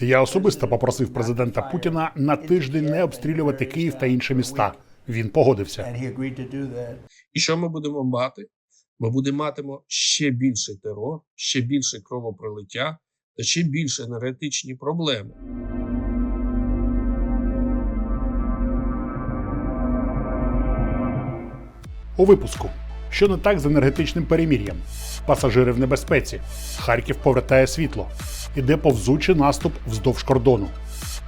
Я особисто попросив президента Путіна на тиждень не обстрілювати Київ та інші міста. Він погодився. І що ми будемо мати? Ми будемо матимо ще більший терор, ще більше кровопролиття та ще більше енергетичні проблеми. У випуску. Що не так з енергетичним перемір'ям? Пасажири в небезпеці. Харків повертає світло. Іде повзучий наступ вздовж кордону.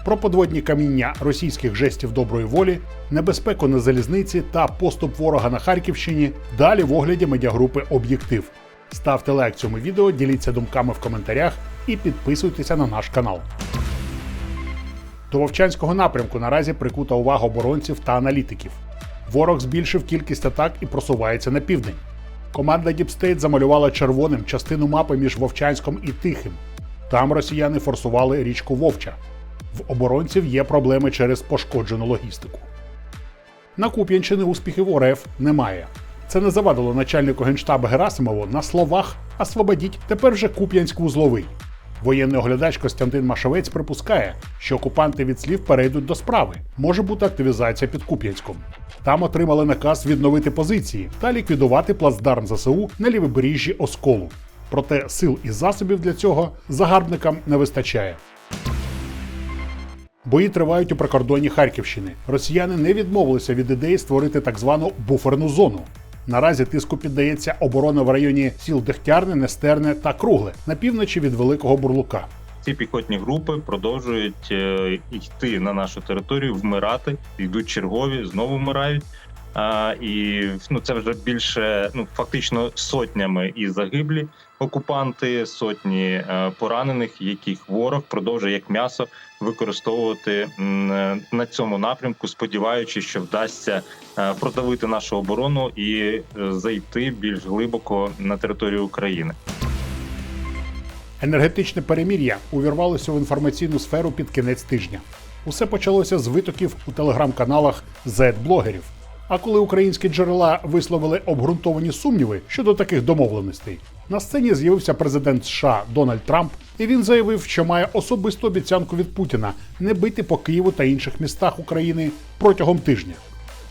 Про подводні каміння російських жестів доброї волі, небезпеку на залізниці та поступ ворога на Харківщині. Далі в огляді медіагрупи Об'єктив. Ставте лайк цьому відео, діліться думками в коментарях і підписуйтеся на наш канал. До Вовчанського напрямку наразі прикута увага оборонців та аналітиків. Ворог збільшив кількість атак і просувається на південь. Команда Діпстейт замалювала червоним частину мапи між Вовчанськом і Тихим. Там росіяни форсували річку Вовча. В оборонців є проблеми через пошкоджену логістику. На Куп'янщини успіхів ОРФ немає. Це не завадило начальнику генштабу Герасимову на словах «Освободіть, тепер вже Куп'янськ-Вузловий. Воєнний оглядач Костянтин Машовець припускає, що окупанти від слів перейдуть до справи. Може бути активізація під Куп'янськом. Там отримали наказ відновити позиції та ліквідувати плацдарм ЗСУ на лівобережжі Осколу. Проте сил і засобів для цього загарбникам не вистачає. Бої тривають у прикордонні Харківщини. Росіяни не відмовилися від ідеї створити так звану буферну зону. Наразі тиску піддається оборона в районі сіл Дегтярне, Нестерне та Кругле на півночі від Великого Бурлука. Ці піхотні групи продовжують е, йти на нашу територію, вмирати, йдуть чергові, знову вмирають. А, і ну це вже більше ну фактично сотнями і загиблі окупанти, сотні е, поранених, яких ворог продовжує як м'ясо використовувати м, е, на цьому напрямку, сподіваючись, що вдасться е, продавити нашу оборону і е, зайти більш глибоко на територію України. Енергетичне перемір'я увірвалося в інформаційну сферу під кінець тижня. Усе почалося з витоків у телеграм-каналах Z-блогерів. А коли українські джерела висловили обґрунтовані сумніви щодо таких домовленостей, на сцені з'явився президент США Дональд Трамп, і він заявив, що має особисту обіцянку від Путіна не бити по Києву та інших містах України протягом тижня.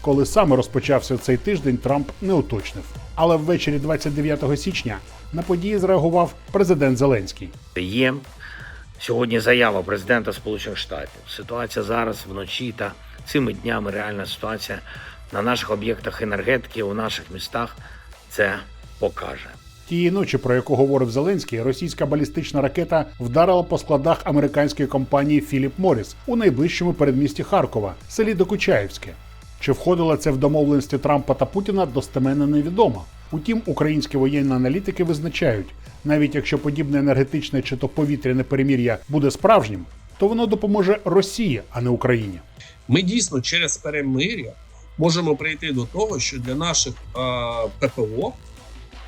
Коли саме розпочався цей тиждень, Трамп не уточнив. Але ввечері 29 січня на події зреагував президент Зеленський. Є сьогодні заява президента Сполучених Штатів. Ситуація зараз вночі та цими днями реальна ситуація на наших об'єктах енергетики у наших містах це покаже. Тієї ночі, про яку говорив Зеленський, російська балістична ракета вдарила по складах американської компанії Філіп Моріс у найближчому передмісті Харкова, селі Докучаївське. Чи входило це в домовленості Трампа та Путіна, достеменно невідомо. Утім, українські воєнні аналітики визначають, навіть якщо подібне енергетичне чи то повітряне перемір'я буде справжнім, то воно допоможе Росії, а не Україні. Ми дійсно через перемир'я можемо прийти до того, що для наших ППО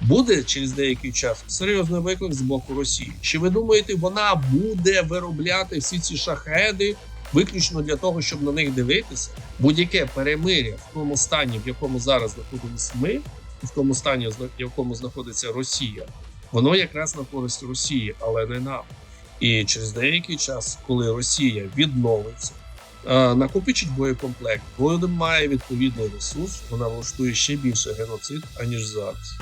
буде через деякий час серйозний виклик з боку Росії. Чи ви думаєте, вона буде виробляти всі ці шахеди виключно для того, щоб на них дивитися? Будь-яке перемир'я в тому стані, в якому зараз знаходимося ми, в тому стані, в якому знаходиться Росія, воно якраз на користь Росії, але не нам. І через деякий час, коли Росія відновиться, накопичить боєкомплект, бо має відповідний ресурс, вона влаштує ще більше геноцид, аніж зараз.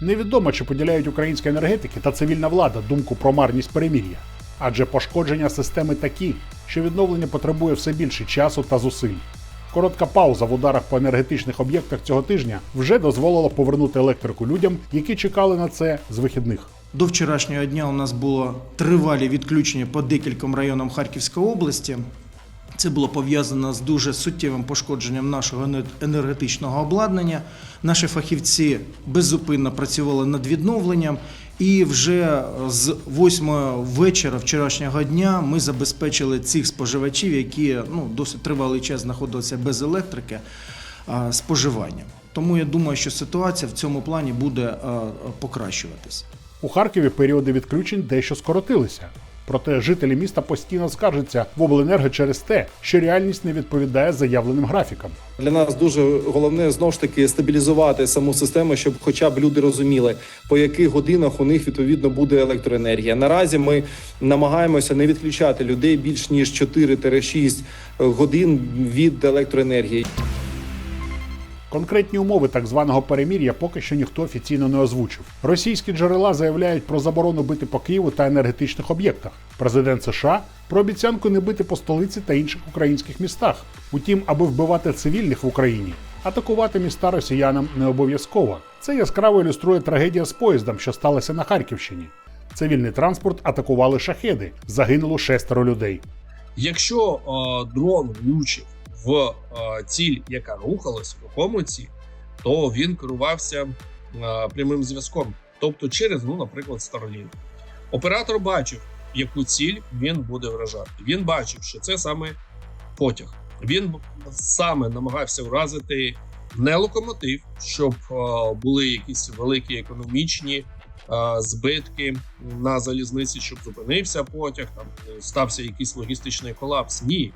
Невідомо, чи поділяють українські енергетики та цивільна влада думку про марність перемір'я, адже пошкодження системи такі, що відновлення потребує все більше часу та зусиль. Коротка пауза в ударах по енергетичних об'єктах цього тижня вже дозволила повернути електрику людям, які чекали на це з вихідних. До вчорашнього дня у нас було тривалі відключення по декільком районам Харківської області. Це було пов'язано з дуже суттєвим пошкодженням нашого енергетичного обладнання. Наші фахівці беззупинно працювали над відновленням, і вже з 8 вечора вчорашнього дня ми забезпечили цих споживачів, які ну, досить тривалий час знаходилися без електрики, а, споживанням. Тому я думаю, що ситуація в цьому плані буде покращуватись. У Харкові періоди відключень дещо скоротилися. Проте жителі міста постійно скаржаться в обленерго через те, що реальність не відповідає заявленим графікам. Для нас дуже головне знову ж таки стабілізувати саму систему, щоб хоча б люди розуміли, по яких годинах у них відповідно буде електроенергія. Наразі ми намагаємося не відключати людей більш ніж 4-6 годин від електроенергії. Конкретні умови так званого перемір'я поки що ніхто офіційно не озвучив. Російські джерела заявляють про заборону бити по Києву та енергетичних об'єктах. Президент США про обіцянку не бити по столиці та інших українських містах. Утім, аби вбивати цивільних в Україні, атакувати міста росіянам не обов'язково. Це яскраво ілюструє трагедія з поїздом, що сталася на Харківщині. Цивільний транспорт атакували шахеди, загинуло шестеро людей. Якщо е, дрон влучив в е, ціль, яка рухалась, рухому ціль, то він керувався е, прямим зв'язком, тобто через, ну, наприклад, Starlink. Оператор бачив, яку ціль він буде вражати. Він бачив, що це саме потяг. Він саме намагався вразити не локомотив, щоб е, були якісь великі економічні збитки на залізниці, щоб зупинився потяг, там стався якийсь логістичний колапс. Ні.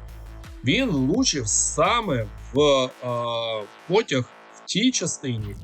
Він влучив саме в е, потяг в тій частині,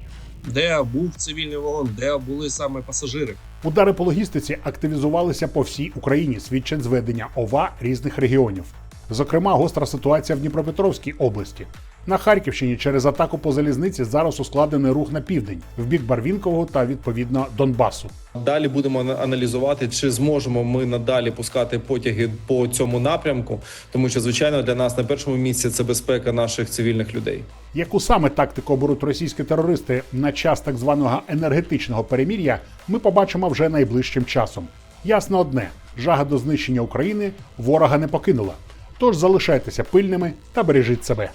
де був цивільний вагон, де були саме пасажири. Удари по логістиці активізувалися по всій Україні, свідчать зведення ОВА різних регіонів. Зокрема, гостра ситуація в Дніпропетровській області. На Харківщині через атаку по залізниці зараз ускладнений рух на південь в бік Барвінкового та відповідно Донбасу. Далі будемо аналізувати, чи зможемо ми надалі пускати потяги по цьому напрямку, тому що звичайно для нас на першому місці це безпека наших цивільних людей. Яку саме тактику оберуть російські терористи на час так званого енергетичного перемір'я, ми побачимо вже найближчим часом. Ясно одне: жага до знищення України ворога не покинула. Тож залишайтеся пильними та бережіть себе.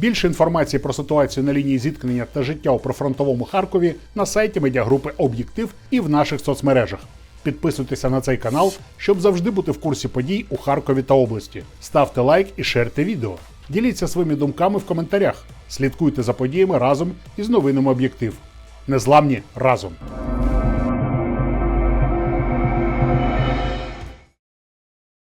Більше інформації про ситуацію на лінії зіткнення та життя у прифронтовому Харкові на сайті медіагрупи Об'єктив і в наших соцмережах. Підписуйтеся на цей канал, щоб завжди бути в курсі подій у Харкові та області. Ставте лайк і шерте відео. Діліться своїми думками в коментарях. Слідкуйте за подіями разом із новинами Об'єктив. Незламні разом!